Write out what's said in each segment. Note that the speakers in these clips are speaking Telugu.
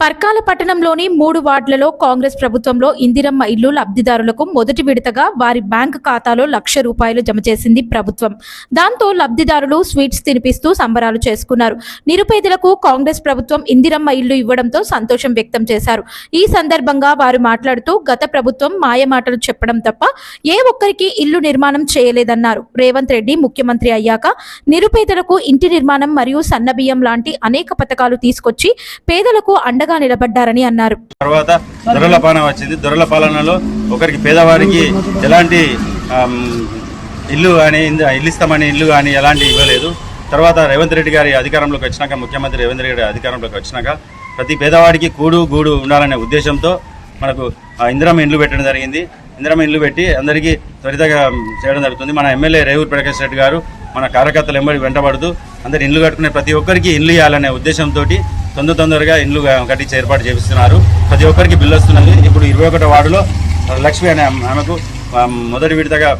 పర్కాల పట్టణంలోని మూడు వార్డులలో కాంగ్రెస్ ప్రభుత్వంలో ఇందిరమ్మ ఇల్లు లబ్ధిదారులకు మొదటి విడతగా వారి బ్యాంకు ఖాతాలో లక్ష రూపాయలు జమ చేసింది ప్రభుత్వం. దాంతో లబ్ధిదారులు స్వీట్స్ తినిపిస్తూ సంబరాలు చేసుకున్నారు. నిరుపేదలకు కాంగ్రెస్ ప్రభుత్వం ఇందిరమ్మ ఇల్లు ఇవ్వడంతో సంతోషం వ్యక్తం చేశారు. ఈ సందర్భంగా వారు మాట్లాడుతూ గత ప్రభుత్వం మాయమాటలు చెప్పడం తప్ప ఏ ఒక్కరికి ఇల్లు నిర్మాణం చేయలేదన్నారు. రేవంత్ రెడ్డి ముఖ్యమంత్రి అయ్యాక నిరుపేదలకు ఇంటి నిర్మాణం మరియు సన్నబియ్యం లాంటి అనేక పథకాలు తీసుకొచ్చి పేదలకు అండగా నిలబడ్డారని అన్నారు. తర్వాత దొరల పాలన వచ్చింది. దొరల పాలనలో ఒకరికి పేదవారికి ఎలాంటి ఇల్లు కానీ ఇల్లు ఇస్తామని ఇల్లు కానీ ఎలాంటి ఇవ్వలేదు. తర్వాత రేవంత్ రెడ్డి గారి అధికారంలోకి వచ్చినాక ముఖ్యమంత్రి రేవంత్ రెడ్డి గారి అధికారంలోకి వచ్చినాక ప్రతి పేదవాడికి కూడు గూడు ఉండాలనే ఉద్దేశంతో మనకు ఇందిరమ్మ ఇండ్లు పెట్టడం జరిగింది. ఇందిరమ్మ ఇండ్లు పెట్టి అందరికీ త్వరితగా చేయడం జరుగుతుంది. మన ఎమ్మెల్యే రేవూరు ప్రకాష్ రెడ్డి గారు మన కార్యకర్తలు ఎంబడి వెంటబడుతూ అందరు ఇండ్లు కట్టుకునే ప్రతి ఒక్కరికి ఇల్లు ఇవ్వాలనే ఉద్దేశంతో తొందర తొందరగా ఇండ్లు కట్టించి ఏర్పాటు చేపిస్తున్నారు. ప్రతి ఒక్కరికి బిల్లు వస్తున్నది ఇప్పుడు ఇరవై ఒకటో వార్డులో లక్ష్మి అనే ఆమెకు మొదటి విడతగా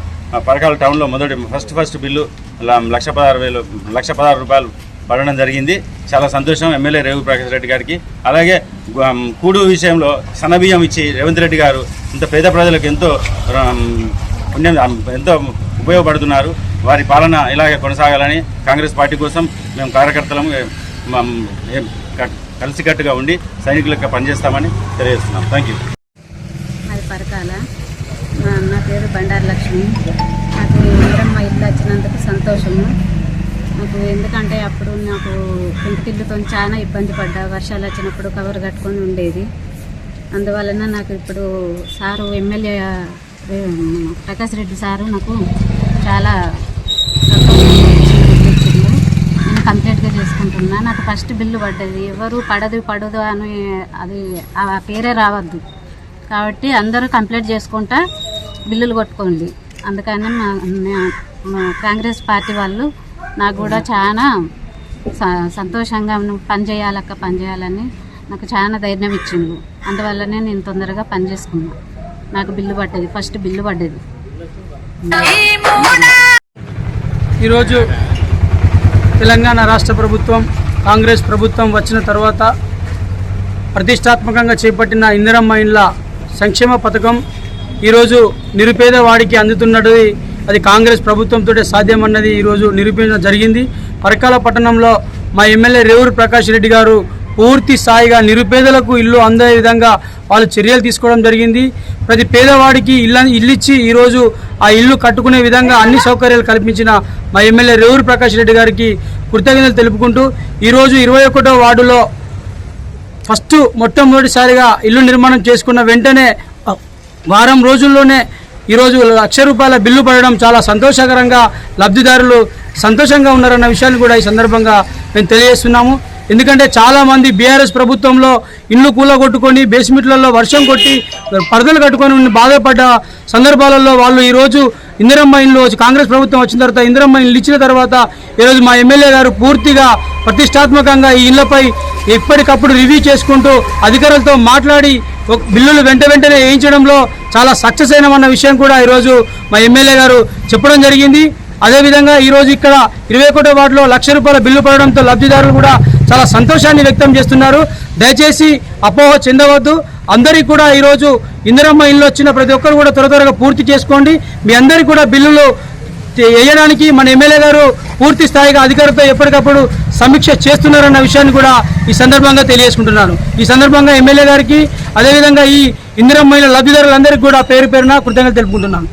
పరకాల టౌన్లో మొదటి ఫస్ట్ ఫస్ట్ బిల్లు లక్ష పదహారు వేలు లక్ష పదహారు రూపాయలు పడడం జరిగింది. చాలా సంతోషం. ఎమ్మెల్యే రేవు ప్రకాష్ రెడ్డి గారికి. అలాగే కూడు విషయంలో సన్నబియ్యం ఇచ్చి రేవంత్ రెడ్డి గారు ఇంత పేద ప్రజలకు ఎంతో పుణ్యం ఎంతో ఉపయోగపడుతున్నారు. వారి పాలన ఇలాగే కొనసాగాలని కాంగ్రెస్ పార్టీ కోసం మేము కార్యకర్తలము కలిసికట్టుగా ఉండి సైనికులకు పనిచేస్తామని తెలియజేస్తున్నాం. థ్యాంక్ యూ అది పరకాల. నా పేరు బండారు లక్ష్మి. నాకు ఇంద్రమ్మ ఇల్లు వచ్చినందుకు సంతోషము. నాకు ఎందుకంటే అప్పుడు నాకు పెంకుటిల్లుతో చాలా ఇబ్బంది పడ్డా. వర్షాలు వచ్చినప్పుడు కవర్ కట్టుకొని ఉండేది. అందువలన నాకు ఇప్పుడు sir MLA Prakash Reddy sir నాకు చాలా సంతోషం ఇచ్చిండు. నేను కంప్లీట్గా చేసుకుంటున్నా. నాకు ఫస్ట్ బిల్లు పడ్డది. ఎవరు పడదు పడదు అని అది ఆ పేరే రావద్దు. కాబట్టి అందరూ కంప్లీట్ చేసుకుంటా బిల్లులు కొట్టుకోండి. అందుకని మా కాంగ్రెస్ పార్టీ వాళ్ళు నాకు కూడా చాలా స- సంతోషంగా నువ్వు పని చేయాలక్క పని చేయాలని నాకు చాలా ధైర్యం ఇచ్చిండు. అందువల్లనే నేను తొందరగా పని చేసుకున్నా. నాకు బిల్లు పడ్డది. ఫస్ట్ బిల్లు పడ్డది. ఈరోజు తెలంగాణ రాష్ట్ర ప్రభుత్వం కాంగ్రెస్ ప్రభుత్వం వచ్చిన తర్వాత ప్రతిష్టాత్మకంగా చేపట్టిన ఇందిరమ్మ ఇండ్ల సంక్షేమ పథకం ఈరోజు నిరుపేద వాడికి అందుతున్నది. అది కాంగ్రెస్ ప్రభుత్వంతో సాధ్యమన్నది ఈరోజు నిరూపించడం జరిగింది. పరకాల పట్టణంలో మా ఎమ్మెల్యే రేవూరు ప్రకాష్ రెడ్డి గారు పూర్తి స్థాయిగా నిరుపేదలకు ఇల్లు అందే విధంగా వాళ్ళు చర్యలు తీసుకోవడం జరిగింది. ప్రతి పేదవాడికి ఇల్లు ఇల్లు ఇచ్చి ఈరోజు ఆ ఇల్లు కట్టుకునే విధంగా అన్ని సౌకర్యాలు కల్పించిన మా ఎమ్మెల్యే రేవూరు ప్రకాష్ రెడ్డి గారికి కృతజ్ఞతలు తెలుపుకుంటూ ఈరోజు ఇరవై ఒకటో వార్డులో ఫస్ట్ మొట్టమొదటిసారిగా ఇల్లు నిర్మాణం చేసుకున్న వెంటనే వారం రోజుల్లోనే ఈరోజు లక్ష రూపాయల బిల్లు పడడం చాలా సంతోషకరంగా లబ్ధిదారులు సంతోషంగా ఉన్నారన్న విషయాన్ని కూడా ఈ సందర్భంగా మేము తెలియజేస్తున్నాము. ఎందుకంటే చాలామంది బీఆర్ఎస్ ప్రభుత్వంలో ఇల్లు కూలగొట్టుకొని బేస్మెంట్లలో వర్షం కొట్టి పరదలు కట్టుకొని బాధపడ్డ సందర్భాలలో వాళ్ళు ఈరోజు ఇందిరమ్మ ఇల్లు వచ్చి కాంగ్రెస్ ప్రభుత్వం వచ్చిన తర్వాత ఇందిరమ్మ ఇల్లు ఇచ్చిన తర్వాత ఈరోజు మా ఎమ్మెల్యే గారు పూర్తిగా ప్రతిష్టాత్మకంగా ఈ ఇళ్ళపై ఎప్పటికప్పుడు రివ్యూ చేసుకుంటూ అధికారులతో మాట్లాడి ఒక బిల్లులు వెంట వెంటనే వేయించడంలో చాలా సక్సెస్ అయినామన్న విషయం కూడా ఈరోజు మా ఎమ్మెల్యే గారు చెప్పడం జరిగింది. అదేవిధంగా ఈరోజు ఇక్కడ ఇరవై ఒకటో వార్డులో లక్ష రూపాయల బిల్లు పడడంతో లబ్ధిదారులు కూడా చాలా సంతోషాన్ని వ్యక్తం చేస్తున్నారు. దయచేసి అపోహ చెందవద్దు. అందరికీ కూడా ఈరోజు ఇందిరమ్మ ఇల్లు వచ్చిన ప్రతి ఒక్కరు కూడా త్వర త్వరగా పూర్తి చేసుకోండి. మీ అందరికీ కూడా బిల్లులు వేయడానికి మన ఎమ్మెల్యే గారు పూర్తి స్థాయిగా అధికారులతో ఎప్పటికప్పుడు సమీక్ష చేస్తున్నారన్న విషయాన్ని కూడా ఈ సందర్భంగా తెలియజేసుకుంటున్నాను. ఈ సందర్భంగా ఎమ్మెల్యే గారికి అదేవిధంగా ఈ ఇందిరమ్మ ఇళ్ళ లబ్ధిదారులందరికీ కూడా పేరు పేరున కృతజ్ఞతలు తెలుపుకుంటున్నాను.